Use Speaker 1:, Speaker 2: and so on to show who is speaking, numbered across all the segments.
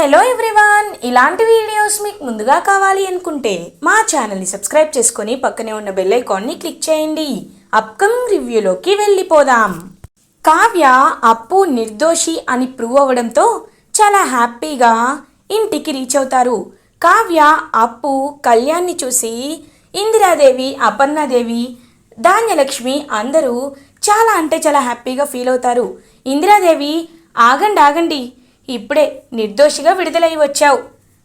Speaker 1: Hello everyone ఇలాంటి videos మీకు ముందుగా కావాలి అనుకుంటే మా ఛానల్ని సబ్స్క్రైబ్ చేసుకొని పక్కనే ఉన్న బెల్ ఐకాన్ని క్లిక్ చేయండి. అప్కమింగ్ రివ్యూలోకి వెళ్ళిపోదాం. కావ్య అప్పు నిర్దోషి అని ప్రూవ్ అవ్వడంతో చాలా హ్యాపీగా ఇంటికి రీచ్ అవుతారు. కావ్య అప్పు కళ్యాణ్ని చూసి ఇందిరాదేవి అపర్ణాదేవి ధాన్యలక్ష్మి అందరూ చాలా అంటే చాలా హ్యాపీగా ఫీల్ అవుతారు. ఇందిరాదేవి ఆగండి ఆగండి ఇప్పుడే నిర్దోషిగా విడుదలై వచ్చావు.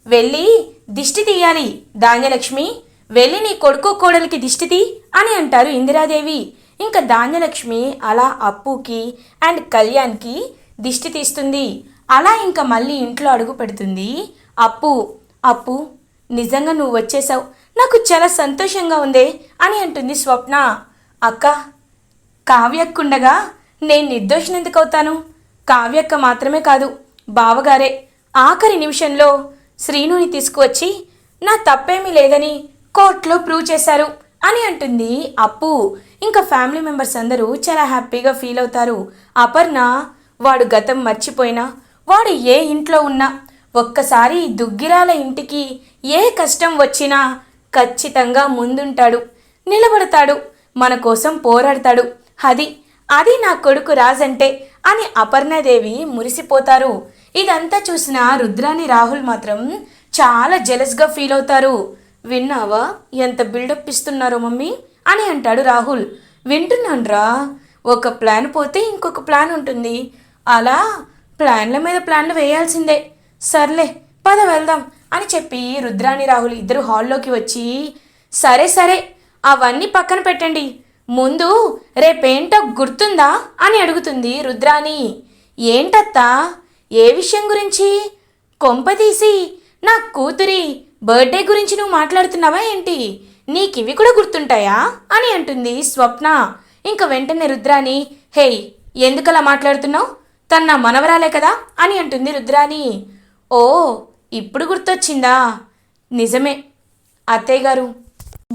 Speaker 1: వెళ్ళి దిష్టి తీయాలి ధాన్యలక్ష్మి. వెళ్ళి నీ కొడుకు కోడలికి దిష్టి తీ అని అంటారు ఇందిరాదేవి. ఇంకా ధాన్యలక్ష్మి అలా అప్పుకి అండ్ కళ్యాణ్కి దిష్టి తీస్తుంది. అలా ఇంకా మళ్ళీ ఇంట్లో అడుగు పెడుతుంది. అప్పు అప్పు నిజంగా నువ్వు వచ్చేసావు. నాకు చాలా సంతోషంగా ఉందే అని అంటుంది స్వప్న. అక్క కావ్యక్కుండగా నేను నిర్దోషిని ఎందుకు అవుతాను? కావ్యక్క మాత్రమే కాదు బావగారే ఆఖరి నిమిషంలో శ్రీనుని తీసుకువచ్చి నా తప్పేమీ లేదని కోర్టులో ప్రూవ్ చేశారు అని అంటుంది అప్పు. ఇంకా ఫ్యామిలీ మెంబర్స్ అందరూ చాలా హ్యాపీగా ఫీల్ అవుతారు. అపర్ణ వాడు గతం మర్చిపోయినా వాడు ఏ ఇంట్లో ఉన్నా ఒక్కసారి దుగ్గిరాల ఇంటికి ఏ కష్టం వచ్చినా ఖచ్చితంగా ముందుంటాడు. నిలబడతాడు మన కోసం పోరాడతాడు. అది అది నా కొడుకు రాజంటే అని అపర్ణదేవి మురిసిపోతారు. ఇదంతా చూసిన రుద్రాని రాహుల్ మాత్రం చాలా జెలస్గా ఫీల్ అవుతారు. విన్నావా? ఎంత బిల్డప్ ఇస్తున్నారో మమ్మీ అని అంటాడు రాహుల్. వింటున్నాన్రా. ఒక ప్లాన్ పోతే ఇంకొక ప్లాన్ ఉంటుంది. అలా ప్లాన్ల మీద ప్లాన్లు వేయాల్సిందే. సర్లే పద వెళ్దాం అని చెప్పి రుద్రాని రాహుల్ ఇద్దరు హాల్లోకి వచ్చి సరే సరే అవన్నీ పక్కన పెట్టండి. ముందు రేపేంటో గుర్తుందా? అని అడుగుతుంది రుద్రాని. ఏంటత్తా? ఏ విషయం గురించి? కొంపదీసి నా కూతురి బర్త్డే గురించి నువ్వు మాట్లాడుతున్నావా ఏంటి? నీకివి కూడా గుర్తుంటాయా? అని అంటుంది స్వప్న. ఇంక వెంటనే రుద్రాని హేయ్ ఎందుకలా మాట్లాడుతున్నావు? తన నా మనవరాలే కదా? అని అంటుంది రుద్రాని. ఓ ఇప్పుడు గుర్తొచ్చిందా? నిజమే. అత్తయ్య గారు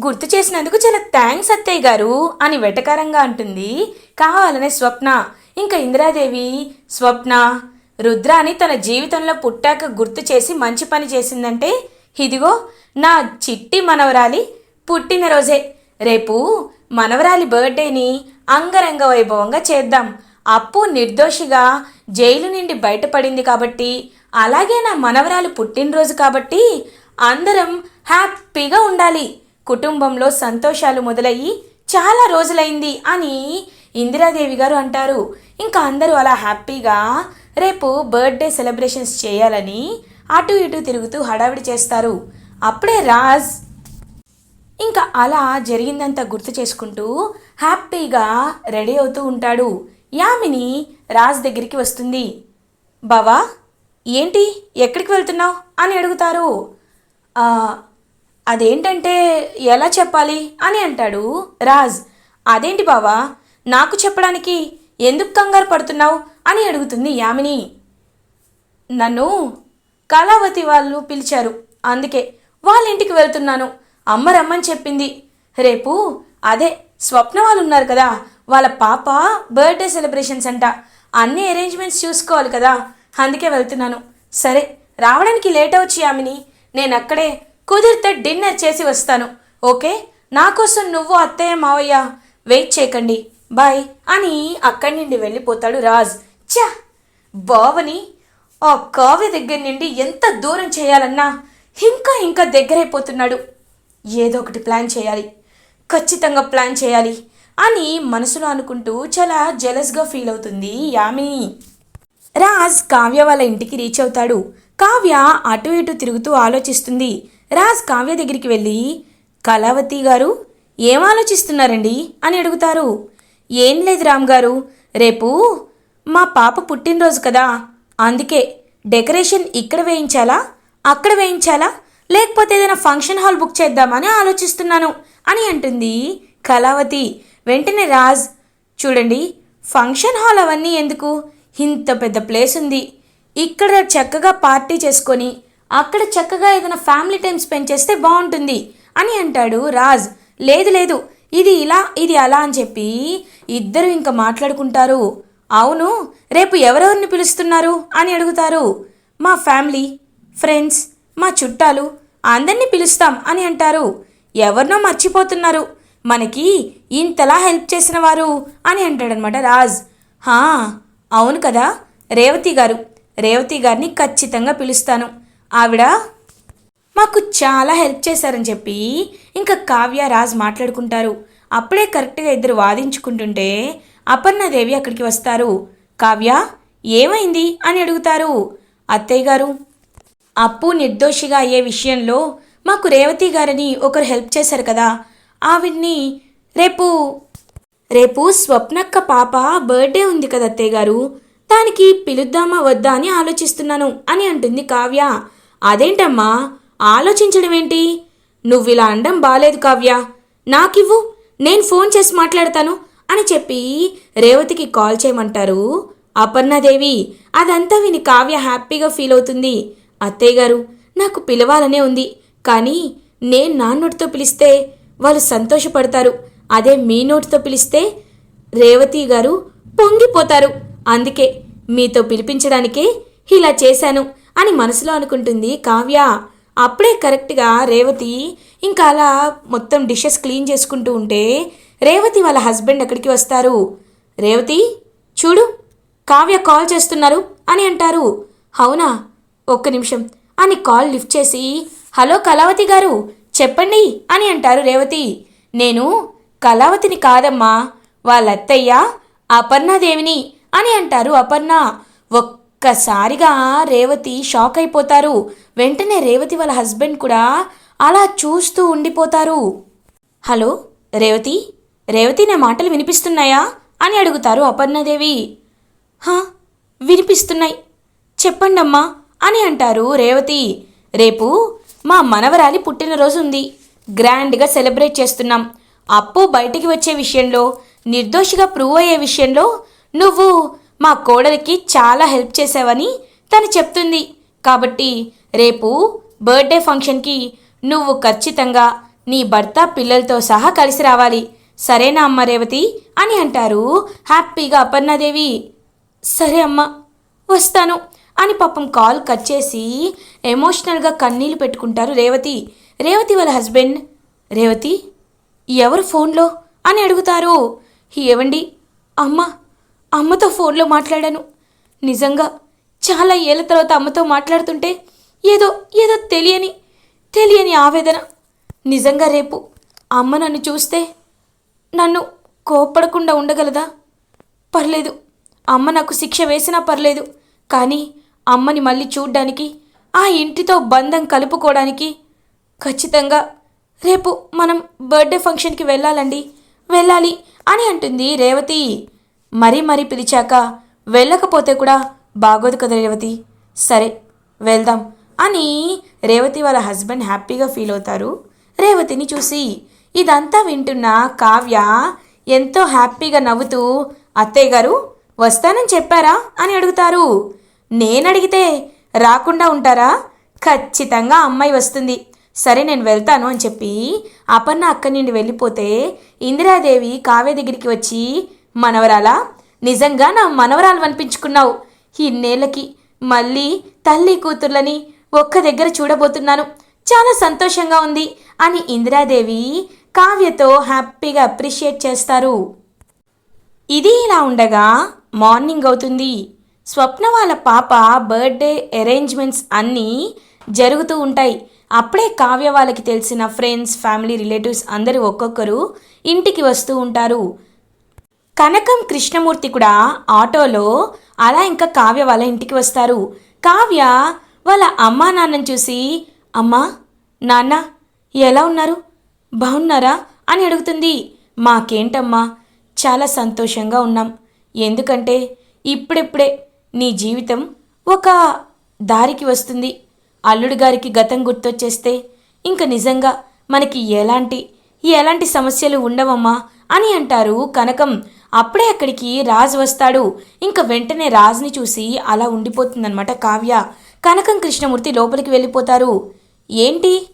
Speaker 1: గుర్తు చేసినందుకు చాలా థ్యాంక్స్ అత్తయ్య గారు అని వెటకారంగా అంటుంది. కావాలనే స్వప్న. ఇంకా ఇందిరాదేవి స్వప్న రుద్రాని తన జీవితంలో పుట్టాక గుర్తు చేసి మంచి పని చేసిందంటే ఇదిగో నా చిట్టి మనవరాలి పుట్టినరోజే. రేపు మనవరాలి బర్త్డేని అంగరంగ వైభవంగా చేద్దాం. అప్పు నిర్దోషిగా జైలు నుండి బయటపడింది కాబట్టి అలాగే నా మనవరాలు పుట్టినరోజు కాబట్టి అందరం హ్యాపీగా ఉండాలి. కుటుంబంలో సంతోషాలు మొదలయ్యి చాలా రోజులైంది అని ఇందిరాదేవి గారు అంటారు. ఇంకా అందరూ అలా హ్యాపీగా రేపు బర్త్డే సెలబ్రేషన్స్ చేయాలని అటు ఇటు తిరుగుతూ హడావిడి చేస్తారు. అప్పుడే రాజ్ ఇంకా అలా జరిగిందంతా గుర్తు చేసుకుంటూ హ్యాపీగా రెడీ అవుతూ ఉంటాడు. యామిని రాజ్ దగ్గరికి వస్తుంది. బావా ఏంటి ఎక్కడికి వెళ్తున్నావు అని అడుగుతారు. అదేంటంటే ఎలా చెప్పాలి అని అంటాడు రాజ్. అదేంటి బావా నాకు చెప్పడానికి ఎందుకు కంగారు పడుతున్నావు? అని అడుగుతుంది యామిని. నన్ను కళావతి వాళ్ళు పిలిచారు. అందుకే వాళ్ళ ఇంటికి వెళ్తున్నాను. అమ్మ రమ్మని చెప్పింది. రేపు అదే స్వప్న వాళ్ళు ఉన్నారు కదా. వాళ్ళ పాప బర్త్డే సెలబ్రేషన్స్ అంట. అన్ని అరేంజ్మెంట్స్ చూసుకోవాలి కదా. అందుకే వెళ్తున్నాను. సరే రావడానికి లేట్ అవచ్చు యామిని. నేను అక్కడే కుదిరితే డిన్నర్ చేసి వస్తాను. ఓకే? నా కోసం నువ్వు అత్తయ్య మావయ్య వెయిట్ చేయకండి. బాయ్ అని అక్కడి నుండి వెళ్ళిపోతాడు రాజ్. చా బావని ఆ కావ్య దగ్గర నుండి ఎంత దూరం చేయాలన్నా ఇంకా ఇంకా దగ్గరైపోతున్నాడు. ఏదో ఒకటి ప్లాన్ చేయాలి. ఖచ్చితంగా ప్లాన్ చేయాలి అని మనసులో అనుకుంటూ చాలా జెలస్గా ఫీల్ అవుతుంది యామిని రాజ్ కావ్య వాళ్ళ ఇంటికి రీచ్ అవుతాడు. కావ్య అటు ఇటు తిరుగుతూ ఆలోచిస్తుంది. రాజ్ కావ్య దగ్గరికి వెళ్ళి కళావతి గారు ఏం ఆలోచిస్తున్నారండి? అని అడుగుతారు. ఏం లేదు రామ్ గారు రేపు మా పాప పుట్టినరోజు కదా. అందుకే డెకరేషన్ ఇక్కడ వేయించాలా? అక్కడ వేయించాలా? లేకపోతే ఏదైనా ఫంక్షన్ హాల్ బుక్ చేద్దామని ఆలోచిస్తున్నాను అని అంటుంది కళావతి. వెంటనే రాజ్ చూడండి ఫంక్షన్ హాల్ అవన్నీ ఎందుకు? ఇంత పెద్ద ప్లేస్ ఉంది. ఇక్కడ చక్కగా పార్టీ చేసుకొని అక్కడ చక్కగా ఏదైనా ఫ్యామిలీ టైం స్పెండ్ చేస్తే బాగుంటుంది అని అంటాడు రాజ్. లేదు లేదు ఇది ఇలా ఇది అలా అని చెప్పి ఇద్దరు ఇంకా మాట్లాడుకుంటారు. అవును రేపు ఎవరెవరిని పిలుస్తున్నారు అని అడుగుతారు. మా ఫ్యామిలీ ఫ్రెండ్స్ మా చుట్టాలు అందరినీ పిలుస్తాం అని అంటారు. ఎవరినో మర్చిపోతున్నారు. మనకి ఇంతలా హెల్ప్ చేసిన వారు అని అంటాడనమాట రాజ్. హా అవును కదా రేవతి గారు. రేవతి గారిని ఖచ్చితంగా పిలుస్తాను. ఆవిడ మాకు చాలా హెల్ప్ చేశారని చెప్పి ఇంకా కావ్య రాజ్ మాట్లాడుకుంటారు. అప్పుడే కరెక్ట్గా ఇద్దరు వాదించుకుంటుంటే అపర్ణదేవి అక్కడికి వస్తారు. కావ్య ఏమైంది? అని అడుగుతారు. అత్తయ్య గారు అప్పు నిర్దోషిగా అయ్యే విషయంలో మాకు రేవతి గారని ఒకరు హెల్ప్ చేశారు కదా. ఆవిడ్ని రేపు రేపు స్వప్నక్క పాప బర్త్డే ఉంది కదా అత్తయ్య గారు. దానికి పిలుద్దామా వద్దా అని ఆలోచిస్తున్నాను అని అంటుంది కావ్య. అదేంటమ్మా? ఆలోచించడం ఏంటి? నువ్వు ఇలా అనడం బాలేదు కావ్య. నాకివ్వు నేను ఫోన్ చేసి మాట్లాడతాను. అని చెప్పి రేవతికి కాల్ చేయమంటారు. అపర్ణాదేవి అదంతా విని కావ్య హ్యాపీగా ఫీల్ అవుతుంది. అత్తయ్య గారు నాకు పిలవాలనే ఉంది. కానీ నేను నా నోటితో పిలిస్తే వాళ్ళు సంతోషపడతారు. అదే మీ నోటితో పిలిస్తే రేవతి గారు పొంగిపోతారు. అందుకే మీతో పిలిపించడానికే ఇలా చేశాను అని మనసులో అనుకుంటుంది కావ్య. అప్పుడే కరెక్ట్గా రేవతి ఇంకా అలా మొత్తం డిషెస్ క్లీన్ చేసుకుంటూ ఉంటే రేవతి వాళ్ళ హస్బెండ్ అక్కడికి వస్తారు? రేవతి చూడు కావ్య కాల్ చేస్తున్నారు అని అంటారు. అవునా? ఒక్క నిమిషం. అని కాల్ లిఫ్ట్ చేసి హలో కళావతి గారు చెప్పండి అని అంటారు రేవతి. నేను కళావతిని కాదమ్మా వాళ్ళ అత్తయ్య అపర్ణాదేవిని అని అంటారు అపర్ణ. ఒక్కసారిగా రేవతి షాక్ అయిపోతారు. వెంటనే రేవతి వాళ్ళ హస్బెండ్ కూడా అలా చూస్తూ ఉండిపోతారు. హలో రేవతి రేవతి నా మాటలు వినిపిస్తున్నాయా? అని అడుగుతారు అపర్ణదేవి. హా వినిపిస్తున్నాయి. చెప్పండమ్మా అని అంటారు రేవతి. రేపు మా మనవరాలి పుట్టినరోజు ఉంది గ్రాండ్గా సెలబ్రేట్ చేస్తున్నాం. అప్పు బయటికి వచ్చే విషయంలో నిర్దోషిగా ప్రూవ్ అయ్యే విషయంలో నువ్వు మా కోడలికి చాలా హెల్ప్ చేసావని తను చెప్తుంది. కాబట్టి రేపు బర్త్డే ఫంక్షన్కి నువ్వు ఖచ్చితంగా నీ భర్త పిల్లలతో సహా కలిసి రావాలి. సరేనా అమ్మ రేవతి? అని అంటారు. హ్యాపీగా అపర్ణాదేవి. సరే అమ్మా వస్తాను. అని పాపం కాల్ కట్ చేసి ఎమోషనల్గా కన్నీళ్ళు పెట్టుకుంటారు రేవతి. రేవతి వాళ్ళ హస్బెండ్. రేవతి ఎవరు ఫోన్లో? అని అడుగుతారు. ఏవండి? అమ్మ అమ్మతో ఫోన్లో మాట్లాడాను. నిజంగా చాలా ఏళ్ళ తర్వాత అమ్మతో మాట్లాడుతుంటే ఏదో ఏదో తెలియని తెలియని ఆవేదన. నిజంగా రేపు అమ్మ నన్ను చూస్తే నన్ను కోప్పడకుండా ఉండగలదా? పర్లేదు. అమ్మ నాకు శిక్ష వేసినా పర్లేదు. కానీ అమ్మని మళ్ళీ చూడ్డానికి ఆ ఇంటితో బంధం కలుపుకోవడానికి ఖచ్చితంగా రేపు మనం బర్త్డే ఫంక్షన్కి వెళ్ళాలండి. వెళ్ళాలి అని అంటుంది రేవతి. మరీ మరీ పిలిచాక వెళ్ళకపోతే కూడా బాగోదు కదా రేవతి. సరే వెళ్దాం అని రేవతి వాళ్ళ హస్బెండ్ హ్యాపీగా ఫీల్ అవుతారు. రేవతిని చూసి ఇదంతా వింటున్న కావ్య ఎంతో హ్యాపీగా నవ్వుతూ అత్తయ్య గారు వస్తానని చెప్పారా? అని అడుగుతారు. నేను అడిగితే రాకుండా ఉంటారా? ఖచ్చితంగా అమ్మాయి వస్తుంది. సరే నేను వెళ్తాను అని చెప్పి అపర్ణ అక్కడి నుండి వెళ్ళిపోతే ఇందిరాదేవి కావ్య దగ్గరికి వచ్చి మనవరాలా నిజంగా నా మనవరాలు అనిపించుకున్నావు. ఇన్నేళ్ళకి మళ్ళీ తల్లి కూతుర్లని ఒక్క దగ్గర చూడబోతున్నాను. చాలా సంతోషంగా ఉంది అని ఇందిరాదేవి కావ్యతో హ్యాపీగా అప్రిషియేట్ చేస్తారు. ఇది ఇలా ఉండగా మార్నింగ్ అవుతుంది. స్వప్న వాళ్ళ పాప బర్త్డే అరేంజ్మెంట్స్ అన్నీ జరుగుతూ ఉంటాయి. అప్పుడే కావ్య వాళ్ళకి తెలిసిన ఫ్రెండ్స్ ఫ్యామిలీ రిలేటివ్స్ అందరూ ఒక్కొక్కరు ఇంటికి వస్తూ ఉంటారు. కనకం కృష్ణమూర్తి కూడా ఆటోలో అలా ఇంకా కావ్య వాళ్ళ ఇంటికి వస్తారు. కావ్య వాళ్ళ అమ్మా నాన్నని చూసి అమ్మా నాన్న ఎలా ఉన్నారు? బాగున్నారా అని అడుగుతుంది. మాకేంటమ్మా? చాలా సంతోషంగా ఉన్నాం. ఎందుకంటే ఇప్పుడిప్పుడే నీ జీవితం ఒక దారికి వస్తుంది. అల్లుడు గారికి గతం గుర్తొచ్చేస్తే ఇంక నిజంగా మనకి ఎలాంటి ఎలాంటి సమస్యలు ఉండవమ్మా అని అంటారు కనకం. అప్పుడే అక్కడికి రాజు వస్తాడు. ఇంకా వెంటనే రాజుని చూసి అలా ఉండిపోతుందన్నమాట కావ్య. కనకం కృష్ణమూర్తి లోపలికి వెళ్ళిపోతారు. ఏంటి?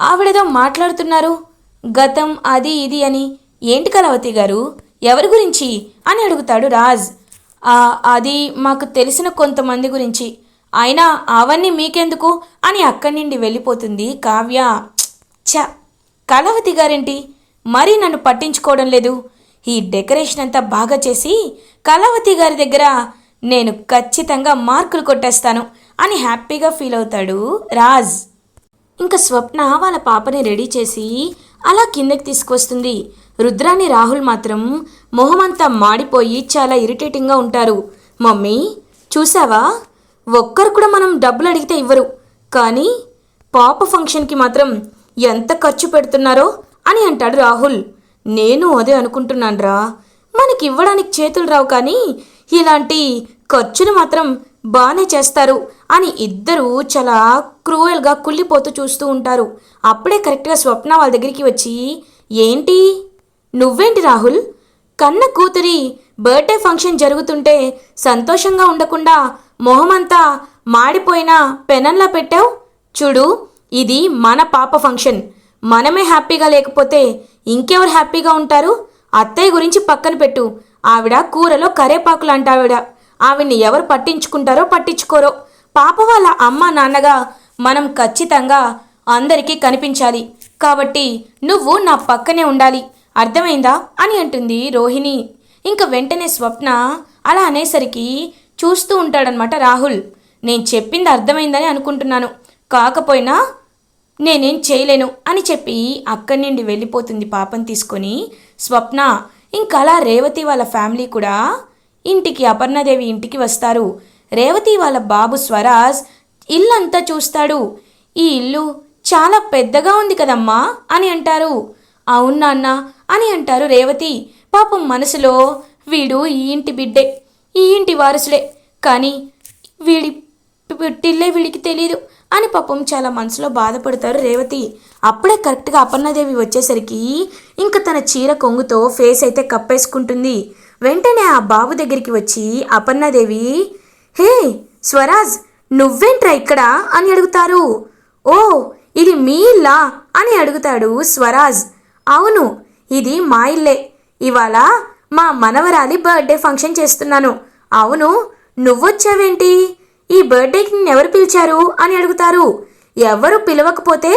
Speaker 1: ఆవిడేదో మాట్లాడుతున్నారు. గతం అది ఇది అని. ఏంటి కలవతి గారు? ఎవరి గురించి? అని అడుగుతాడు రాజ్. అది మాకు తెలిసిన కొంతమంది గురించి. అయినా అవన్నీ మీకెందుకు? అని అక్కడి నుండి వెళ్ళిపోతుంది కావ్య. ఛ! కలవతి గారేంటి? మరీ నన్ను పట్టించుకోవడం లేదు. ఈ డెకరేషన్ అంతా బాగా చేసి కలవతి గారి దగ్గర నేను ఖచ్చితంగా మార్కులు కొట్టేస్తాను అని హ్యాపీగా ఫీల్ అవుతాడు రాజ్. ఇంకా స్వప్న వాళ్ళ పాపని రెడీ చేసి అలా కిందకి తీసుకొస్తుంది. రుద్రాని రాహుల్ మాత్రం మొహమంతా మాడిపోయి చాలా ఇరిటేటింగ్గా ఉంటారు. మమ్మీ చూసావా? ఒక్కరు కూడా మనం డబ్బులు అడిగితే ఇవ్వరు. కానీ పాప ఫంక్షన్కి మాత్రం ఎంత ఖర్చు పెడుతున్నారో అని అంటాడు రాహుల్. నేను అదే అనుకుంటున్నానురా. మనకి ఇవ్వడానికి చేతులు రావు కానీ ఇలాంటి ఖర్చులు మాత్రం బాగానే చేస్తారు అని ఇద్దరూ చాలా క్రూయల్గా కుళ్ళిపోతూ చూస్తూ ఉంటారు. అప్పుడే కరెక్ట్గా స్వప్న వాళ్ళ దగ్గరికి వచ్చి ఏంటి? నువ్వేంటి రాహుల్? కన్న కూతురి బర్త్డే ఫంక్షన్ జరుగుతుంటే సంతోషంగా ఉండకుండా మొహమంతా మాడిపోయిన పెనంలా పెట్టావు? చూడు ఇది మన పాప ఫంక్షన్. మనమే హ్యాపీగా లేకపోతే ఇంకెవరు హ్యాపీగా ఉంటారు? అత్తయ్య గురించి పక్కన పెట్టు. ఆవిడ కూరలో కరేపాకులు అంటావిడ ఆవిడ్ని ఎవరు పట్టించుకుంటారో పట్టించుకోరో. పాప వాళ్ళ అమ్మ నాన్నగా మనం ఖచ్చితంగా అందరికీ కనిపించాలి. కాబట్టి నువ్వు నా పక్కనే ఉండాలి. అర్థమైందా? అని అంటుంది రోహిణి. ఇంక వెంటనే స్వప్న అలా అనేసరికి చూస్తూ ఉంటాడనమాట రాహుల్. నేను చెప్పింది అర్థమైందని అనుకుంటున్నాను. కాకపోయినా నేనేం చేయలేను అని చెప్పి అక్కడి నుండి వెళ్ళిపోతుంది పాపం తీసుకొని స్వప్న. ఇంకా అలా రేవతి వాళ్ళ ఫ్యామిలీ కూడా ఇంటికి అపర్ణదేవి ఇంటికి వస్తారు. రేవతి వాళ్ళ బాబు స్వరాజ్ ఇల్లంతా చూస్తాడు. ఈ ఇల్లు చాలా పెద్దగా ఉంది కదమ్మా అని అంటారు. అవును నాన్న అని అంటారు రేవతి. పాపం మనసులో వీడు ఈ ఇంటి బిడ్డే ఈ ఇంటి వారసుడే. కానీ వీడి పుట్టిల్లే వీడికి తెలియదు అని పాపం చాలా మనసులో బాధపడతారు రేవతి. అప్పుడే కరెక్ట్గా అపర్ణదేవి వచ్చేసరికి ఇంకా తన చీర కొంగుతో ఫేస్ అయితే కప్పేసుకుంటుంది. వెంటనే ఆ బాబు దగ్గరికి వచ్చి అపర్ణదేవి హే స్వరాజ్ నువ్వేంట్రా ఇక్కడ? అని అడుగుతారు. ఓ ఇది మీ ఇల్లా? అని అడుగుతాడు స్వరాజ్. అవును ఇది మా ఇల్లే. ఇవాళ మా మనవరాలి బర్త్డే ఫంక్షన్ చేస్తున్నాను. అవును నువ్వొచ్చావేంటి? ఈ బర్త్డేకి ఎవరు పిలిచారు? అని అడుగుతారు. ఎవరు పిలవకపోతే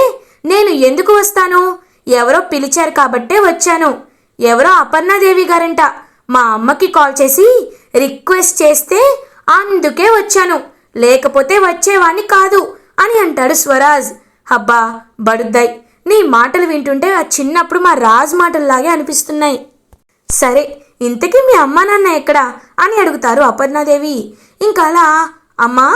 Speaker 1: నేను ఎందుకు వస్తాను? ఎవరో పిలిచారు కాబట్టే వచ్చాను. ఎవరో అపర్ణాదేవి గారంట. మా అమ్మకి కాల్ చేసి రిక్వెస్ట్ చేస్తే అందుకే వచ్చాను. లేకపోతే వచ్చేవాణ్ణి కాదు అని అంటాడు స్వరాజ్. హబ్బా బడుద్దాయి. నీ మాటలు వింటుంటే ఆ చిన్నప్పుడు మా రాజ్ మాటల్లాగే అనిపిస్తున్నాయి. సరే ఇంతకీ మీ అమ్మ నాన్న ఎక్కడా అని అడుగుతారు అపర్ణాదేవి. ఇంకా అలా అమ్మా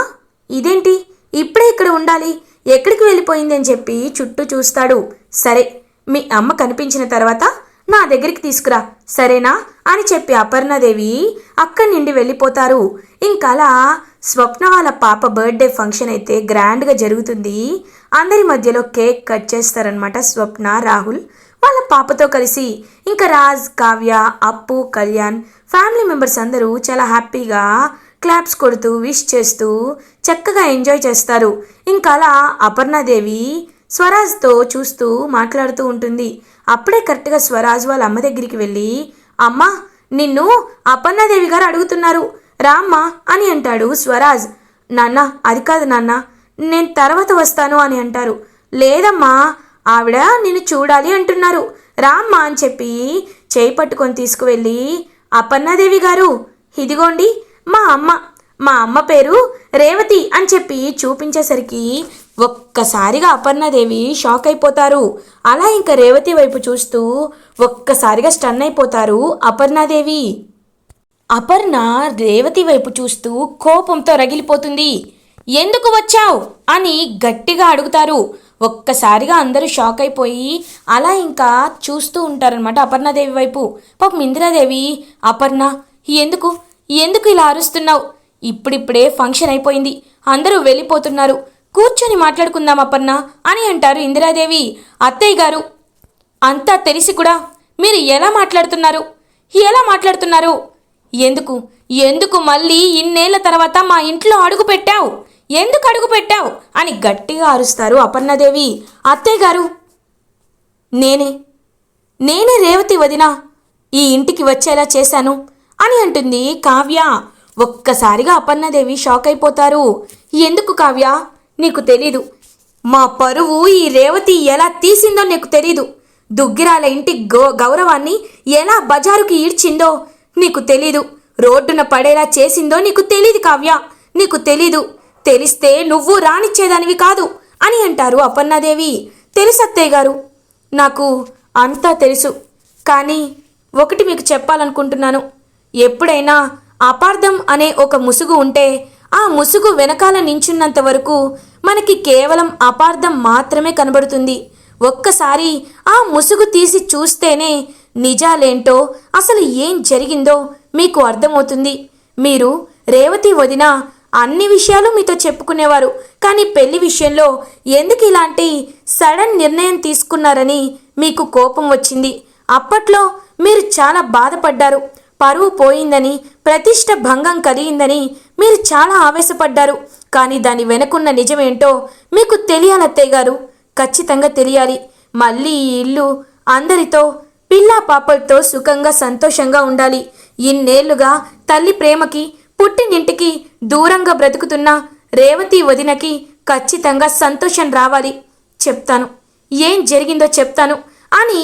Speaker 1: ఇదేంటి? ఇప్పుడే ఇక్కడ ఉండాలి ఎక్కడికి వెళ్ళిపోయింది అని చెప్పి చుట్టూ చూస్తాడు. సరే మీ అమ్మ కనిపించిన తర్వాత నా దగ్గరికి తీసుకురా. సరేనా? అని చెప్పి అపర్ణదేవి అక్కడి నుండి వెళ్ళిపోతారు. ఇంకా అలా స్వప్న వాళ్ళ పాప బర్త్డే ఫంక్షన్ అయితే గ్రాండ్గా జరుగుతుంది. అందరి మధ్యలో కేక్ కట్ చేస్తారనమాట స్వప్న రాహుల్. వాళ్ళ పాపతో కలిసి ఇంకా రాజ్ కావ్య అప్పు కళ్యాణ్ ఫ్యామిలీ మెంబర్స్ అందరూ చాలా హ్యాపీగా క్లాప్స్ కొడుతూ విష్ చేస్తూ చక్కగా ఎంజాయ్ చేస్తారు. ఇంకా అలా అపర్ణాదేవి స్వరాజ్తో చూస్తూ మాట్లాడుతూ ఉంటుంది. అప్పుడే కరెక్ట్గా స్వరాజ్ వాళ్ళ అమ్మ దగ్గరికి వెళ్ళి అమ్మ నిన్ను అపర్ణాదేవి గారు అడుగుతున్నారు. రామ్మా అని అంటాడు స్వరాజ్. నాన్న అది కాదు నాన్న నేను తర్వాత వస్తాను అని అంటారు. లేదమ్మా ఆవిడ నిన్ను చూడాలి అంటున్నారు. రామ్మా అని చెప్పి చేయి పట్టుకొని తీసుకువెళ్ళి అపర్ణాదేవి గారు ఇదిగోండి మా అమ్మ మా అమ్మ పేరు రేవతి అని చెప్పి చూపించేసరికి ఒక్కసారిగా అపర్ణాదేవి షాక్ అయిపోతారు. అలా ఇంకా రేవతి వైపు చూస్తూ ఒక్కసారిగా స్టన్ అయిపోతారు అపర్ణాదేవి. అపర్ణ రేవతి వైపు చూస్తూ కోపంతో రగిలిపోతుంది. ఎందుకు వచ్చావు? అని గట్టిగా అడుగుతారు. ఒక్కసారిగా అందరూ షాక్ అయిపోయి అలా ఇంకా చూస్తూ ఉంటారనమాట అపర్ణాదేవి వైపు. పాపం ఇందిరాదేవి అపర్ణ ఎందుకు? ఎందుకు ఇలా అరుస్తున్నావు? ఇప్పుడిప్పుడే ఫంక్షన్ అయిపోయింది. అందరూ వెళ్ళిపోతున్నారు. కూర్చొని మాట్లాడుకుందాం అపర్ణ అని అంటారు ఇందిరాదేవి. అత్తయ్య గారు అంతా తెలిసి కూడా మీరు ఎలా మాట్లాడుతున్నారు? ఎలా మాట్లాడుతున్నారు? ఎందుకు? ఎందుకు మళ్ళీ ఇన్నేళ్ళ తర్వాత మా ఇంట్లో అడుగు పెట్టావు? ఎందుకు అడుగు పెట్టావు? అని గట్టిగా అరుస్తారు అపర్ణదేవి. అత్తయ్య గారు నేనే నేనే రేవతి వదిన ఈ ఇంటికి వచ్చేలా చేశాను అని అంటుంది కావ్య. ఒక్కసారిగా అపర్ణదేవి షాక్ అయిపోతారు. ఎందుకు కావ్య? నీకు తెలీదు. మా పరువు ఈ రేవతి ఎలా తీసిందో నీకు తెలీదు. దుగ్గిరాల ఇంటి గౌ గౌరవాన్ని ఎలా బజారుకి ఈడ్చిందో నీకు తెలీదు. రోడ్డున పడేలా చేసిందో నీకు తెలీదు కావ్య. నీకు తెలీదు. తెలిస్తే నువ్వు రానిచ్చేదానివి కాదు అని అంటారు అపర్ణాదేవి. తెలుసు అత్తయ్య గారు. నాకు అంతా తెలుసు. కానీ ఒకటి మీకు చెప్పాలనుకుంటున్నాను. ఎప్పుడైనా అపార్థం అనే ఒక ముసుగు ఉంటే ఆ ముసుగు వెనకాల నించున్నంత వరకు మనకి కేవలం అపార్థం మాత్రమే కనబడుతుంది. ఒక్కసారి ఆ ముసుగు తీసి చూస్తేనే నిజాలేంటో అసలు ఏం జరిగిందో మీకు అర్థమవుతుంది. మీరు రేవతి వదిన అన్ని విషయాలు మీతో చెప్పుకునేవారు. కానీ పెళ్ళి విషయంలో ఎందుకు ఇలాంటి సడన్ నిర్ణయం తీసుకున్నారని మీకు కోపం వచ్చింది. అప్పట్లో మీరు చాలా బాధపడ్డారు. పరువు పోయిందని ప్రతిష్ట భంగం కలిగిందని మీరు చాలా ఆవేశపడ్డారు. కానీ దాని వెనకున్న నిజమేంటో మీకు తెలియాలి అత్తయ్య గారు. ఖచ్చితంగా తెలియాలి. మళ్ళీ ఈ ఇల్లు అందరితో పిల్లా పాపలతో సుఖంగా సంతోషంగా ఉండాలి. ఇన్నేళ్ళుగా తల్లి ప్రేమకి పుట్టినింటికి దూరంగా బ్రతుకుతున్న రేవతి వదినకి ఖచ్చితంగా సంతోషం రావాలి. చెప్తాను. ఏం జరిగిందో చెప్తాను. అని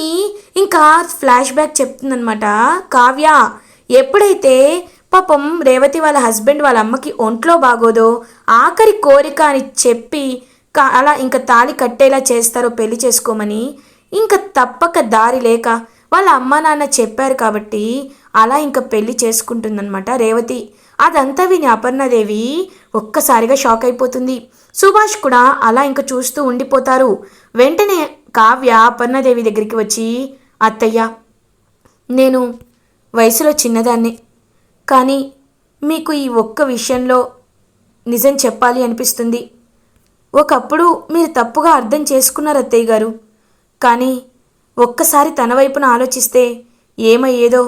Speaker 1: ఇంకా ఫ్లాష్ బ్యాక్ చెప్తుందనమాట కావ్య. ఎప్పుడైతే పాపం రేవతి వాళ్ళ హస్బెండ్ వాళ్ళ అమ్మకి ఒంట్లో బాగోదో ఆఖరి కోరిక అని చెప్పి అలా ఇంకా తాళి కట్టేలా చేస్తారో పెళ్ళి చేసుకోమని ఇంకా తప్పక దారి లేక వాళ్ళ అమ్మ నాన్న చెప్పారు కాబట్టి అలా ఇంకా పెళ్ళి చేసుకుంటుందన్నమాట రేవతి. అదంతా విని అపర్ణదేవి ఒక్కసారిగా షాక్ అయిపోతుంది. సుభాష్ కూడా అలా ఇంకా చూస్తూ ఉండిపోతారు. వెంటనే కావ్య అపర్ణదేవి దగ్గరికి వచ్చి అత్తయ్య నేను వయసులో చిన్నదాన్ని. కానీ మీకు ఈ ఒక్క విషయంలో నిజం చెప్పాలి అనిపిస్తుంది. ఒకప్పుడు మీరు తప్పుగా అర్థం చేసుకున్నారు అత్తయ్య గారు. కానీ ఒక్కసారి తన వైపున ఆలోచిస్తే ఏమయ్యేదో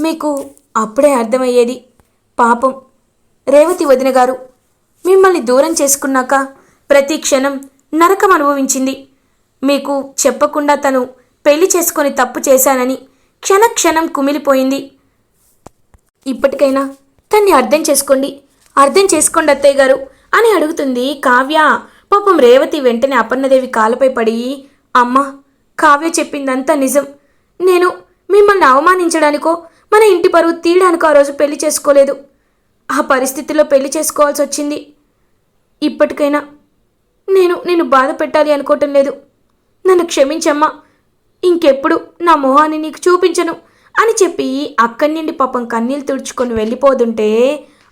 Speaker 1: మీకు అప్పుడే అర్థమయ్యేది. పాపం రేవతి వదిన గారు మిమ్మల్ని దూరం చేసుకున్నాక ప్రతి క్షణం నరకం అనుభవించింది. మీకు చెప్పకుండా తను పెళ్ళి చేసుకొని తప్పు చేశానని క్షణ క్షణం కుమిలిపోయింది. ఇప్పటికైనా తన్ని అర్థం చేసుకోండి. అర్థం చేసుకోండి అత్తయ్య గారు అని అడుగుతుంది కావ్య. పాపం రేవతి వెంటనే అపర్ణదేవి కాలపై పడి అమ్మ కావ్య చెప్పిందంతా నిజం. నేను మిమ్మల్ని అవమానించడానికో మన ఇంటి పరువు తీయడానికో ఆ రోజు పెళ్ళి చేసుకోలేదు. ఆ పరిస్థితిలో పెళ్ళి చేసుకోవాల్సి వచ్చింది. ఇప్పటికైనా నేను నేను బాధ పెట్టాలి అనుకోవటం లేదు. నన్ను క్షమించమ్మా. ఇంకెప్పుడు నా మొహాన్ని నీకు చూపించను. అని చెప్పి అక్కడి నుండి పాపం కన్నీళ్ళు తుడుచుకొని వెళ్ళిపోతుంటే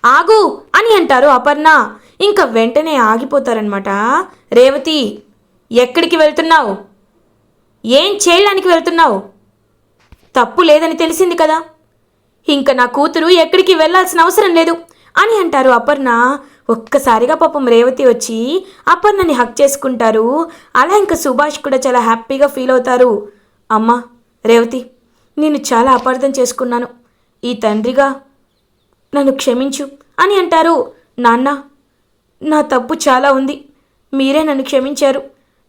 Speaker 1: ఆగు అని అంటారు అపర్ణ. ఇంకా వెంటనే ఆగిపోతారనమాట రేవతి ఎక్కడికి వెళ్తున్నావు? ఏం చేయడానికి వెళ్తున్నావు? తప్పు లేదని తెలిసింది కదా. ఇంక నా కూతురు ఎక్కడికి వెళ్ళాల్సిన అవసరం లేదు అని అంటారు అపర్ణ. ఒక్కసారిగా పాపం రేవతి వచ్చి అపర్ణని హక్ చేసుకుంటారు. అలా ఇంకా సుభాష్ కూడా చాలా హ్యాపీగా ఫీల్ అవుతారు. అమ్మ రేవతి నేను చాలా అపార్థం చేసుకున్నాను. ఈ తండ్రిగా నన్ను క్షమించు అని అంటారు నాన్న. నా తప్పు చాలా ఉంది. మీరే నన్ను క్షమించారు.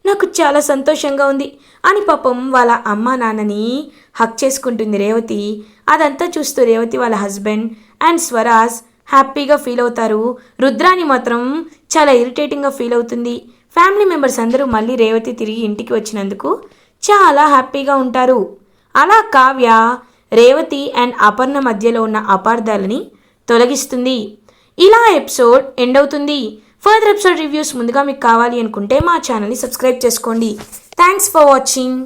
Speaker 1: నాకు చాలా సంతోషంగా ఉంది అని పాపం వాళ్ళ అమ్మ నాన్నని హక్ చేసుకుంటుంది రేవతి. అదంతా చూస్తూ రేవతి వాళ్ళ హస్బెండ్ అండ్ స్వరాజ్ హ్యాపీగా ఫీల్ అవుతారు. రుద్రాని మాత్రం చాలా ఇరిటేటింగ్గా ఫీల్ అవుతుంది. ఫ్యామిలీ మెంబర్స్ అందరూ మళ్ళీ రేవతి తిరిగి ఇంటికి వచ్చినందుకు చాలా హ్యాపీగా ఉంటారు. అలా కావ్య రేవతి అండ్ అపర్ణ మధ్యలో ఉన్న అపార్థాలని తొలగిస్తుంది. ఇలా ఎపిసోడ్ ఎండ్ అవుతుంది. ఫర్దర్ ఎపిసోడ్ రివ్యూస్ ముందుగా మీకు కావాలి అనుకుంటే మా ఛానల్ని సబ్స్క్రైబ్ చేసుకోండి. Thanks for watching.